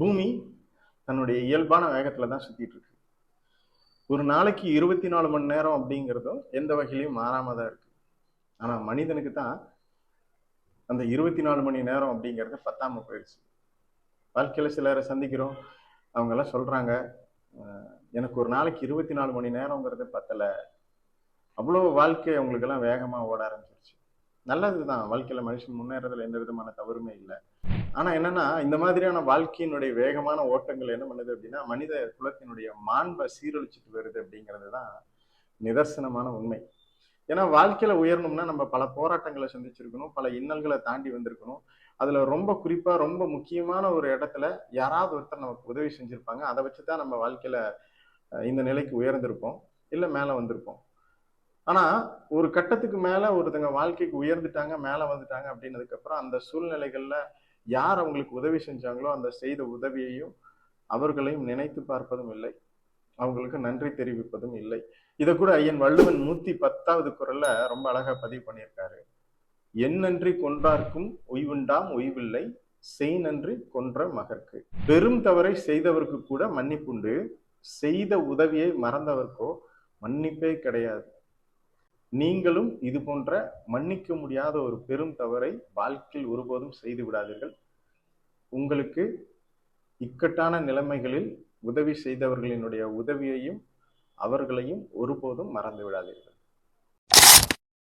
பூமி தன்னுடைய இயல்பான வேகத்துல தான் சுத்திட்டு இருக்கு. ஒரு நாளைக்கு இருபத்தி நாலு மணி நேரம் அப்படிங்கிறதும் எந்த வகையிலையும் மாறாம தான் இருக்கு. ஆனா மனிதனுக்கு தான் அந்த இருபத்தி நாலு மணி நேரம் அப்படிங்கிறது பத்தாம போயிடுச்சு வாழ்க்கையில சிலரை சந்திக்கிறோம். அவங்க எல்லாம் சொல்றாங்க எனக்கு ஒரு நாளைக்கு இருபத்தி நாலு மணி நேரங்கிறது பத்தல. அவ்வளோ வாழ்க்கை அவங்களுக்கெல்லாம் வேகமாக ஓட ஆரம்பிச்சிருச்சு. நல்லது தான் வாழ்க்கையில் மனுஷன் முன்னேறதுல எந்த விதமான தவறுமே இல்லை. ஆனா என்னன்னா இந்த மாதிரியான வாழ்க்கையினுடைய வேகமான ஓட்டங்கள் என்ன பண்ணுது அப்படின்னா மனித குலத்தினுடைய மாண்பை சீரழிச்சிட்டு வருது அப்படிங்கிறது தான் நிதர்சனமான உண்மை. ஏன்னா வாழ்க்கையில உயரணும்னா நம்ம பல போராட்டங்களை சந்திச்சிருக்கணும் பல இன்னல்களை தாண்டி வந்திருக்கணும். அதுல ரொம்ப குறிப்பா ரொம்ப முக்கியமான ஒரு இடத்துல யாராவது ஒருத்தர் நமக்கு உதவி செஞ்சிருப்பாங்க. அதை வச்சுதான் நம்ம வாழ்க்கையில இந்த நிலைக்கு உயர்ந்திருப்போம் இல்ல மேல வந்திருப்போம். ஆனா ஒரு கட்டத்துக்கு மேல ஒருத்தங்க வாழ்க்கைக்கு உயர்ந்துட்டாங்க மேல வந்துட்டாங்க அப்படின்னதுக்கு அப்புறம் அந்த சூழ்நிலைகள்ல யார் அவங்களுக்கு உதவி செஞ்சாங்களோ அந்த செய்த உதவியையும் அவர்களையும் நினைத்து பார்ப்பதும் இல்லை. அவங்களுக்கு நன்றி தெரிவிப்பதும் இல்லை. இதை கூட ஐயன் வள்ளுவன் நூத்தி பத்தாவது குரல்ல ரொம்ப அழகா பதிவு பண்ணியிருக்காரு. என் நன்றி கொன்றார்க்கும் உய்வுண்டாம் உய்வில்லை செய் நன்றி கொன்ற மகற்கு. பெரும் தவறை செய்தவருக்கு கூட மன்னிப்புண்டு செய்த உதவியை மறந்தவர்க்கோ மன்னிப்பே கிடையாது. நீங்களும் இது போன்ற மன்னிக்க முடியாத ஒரு பெரும் தவறை வாழ்க்கையில் ஒருபோதும் செய்து விடாதீர்கள். உங்களுக்கு இக்கட்டான நிலைமைகளில் உதவி செய்தவர்களினுடைய உதவியையும் அவர்களையும் ஒருபோதும் மறந்து விடாதீர்கள்.